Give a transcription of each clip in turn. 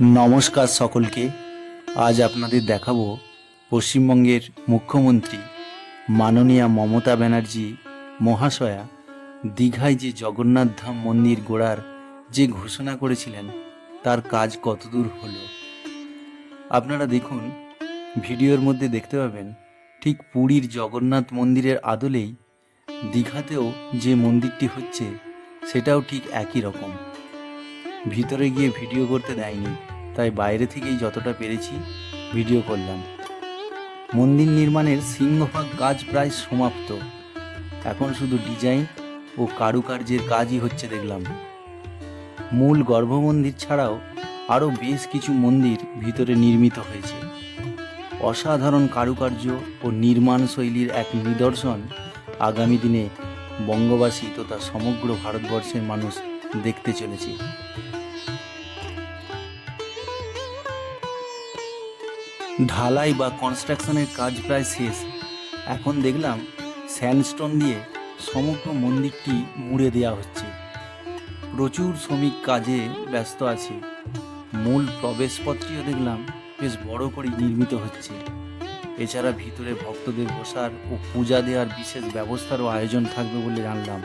নমস্কার সকলকে। আজ আপনাদের দেখাবো পশ্চিমবঙ্গের মুখ্যমন্ত্রী মাননীয়া মমতা ব্যানার্জি, মহাশয়া দীঘায় যে জগন্নাথ ধাম মন্দির গোড়ার যে ঘোষণা করেছিলেন, তার কাজ কতদূর হলো? আপনারা দেখুন, ভিডিওর মধ্যে দেখতে পাবেন, ঠিক পুরীর জগন্নাথ মন্দিরের আদলেই দীঘাতেও যে মন্দিরটি হচ্ছে, সেটাও ঠিক একই রকম। ভিতরে গিয়ে ভিডিও করতে দেয়নি। তাই বাইরে থেকেই যতটা পেরেছি ভিডিও করলাম। মন্দির নির্মাণের সিংহভাগ কাজ প্রায় সমাপ্ত। এখন শুধু ডিজাইন ও কারুকার্যের কাজই হচ্ছে দেখলাম। মূল গর্ভমন্দির ছাড়াও আরও বেশ কিছু মন্দির ভিতরে নির্মিত হয়েছে। অসাধারণ কারুকার্য ও নির্মাণ শৈলীর এক নিদর্শন আগামী দিনে বঙ্গবাসী তথা সমগ্র ভারতবর্ষের মানুষ দেখতে চলেছি। ঢালাই বা কনস্ট্রাকশনের কাজ প্রায় শেষ। এখন দেখলাম স্যান্ডস্টোন দিয়ে সমগ্র মন্দিরটি মুড়ে দেওয়া হচ্ছে। প্রচুর শ্রমিক কাজে ব্যস্ত আছে। মূল প্রবেশপথটিও দেখলাম বেশ বড় করে নির্মিত হচ্ছে। এছাড়া ভিতরে ভক্তদের বসার ও পূজা দেওয়ার বিশেষ ব্যবস্থারও আয়োজন থাকবে বলে জানলাম।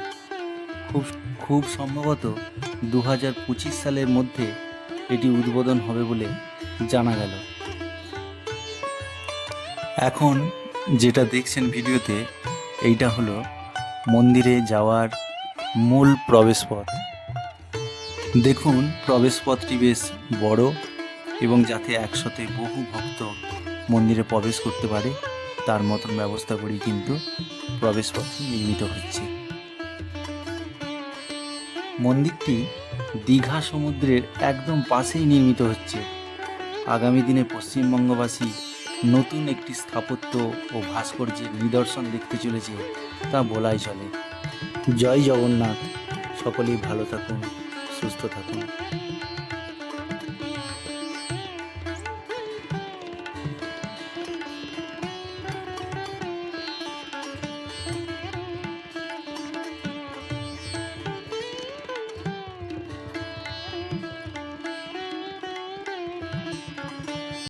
খুব খুব সম্ভবত দু হাজার পঁচিশ সালের মধ্যে এটি উদ্বোধন হবে বলে জানা গেল। এখন যেটা দেখছেন ভিডিওতে, এইটা হলো মন্দিরে যাওয়ার মূল প্রবেশপথ। দেখুন, প্রবেশপথটি বেশ বড় এবং যাতে একসাথে বহু ভক্ত মন্দিরে প্রবেশ করতে পারে, তার মতন ব্যবস্থা করেই কিন্তু প্রবেশপথটি নির্মিত হচ্ছে। মন্দিরটি দীঘা সমুদ্রের একদম পাশেই নির্মিত হচ্ছে। আগামী দিনে পশ্চিমবঙ্গবাসী নতুন একটি স্থাপত্য ও ভাস্কর্যের নিদর্শন দেখতে চলেছে, তা বলাই চলে। জয় জগন্নাথ। সকলেই ভালো থাকুন, সুস্থ থাকুন।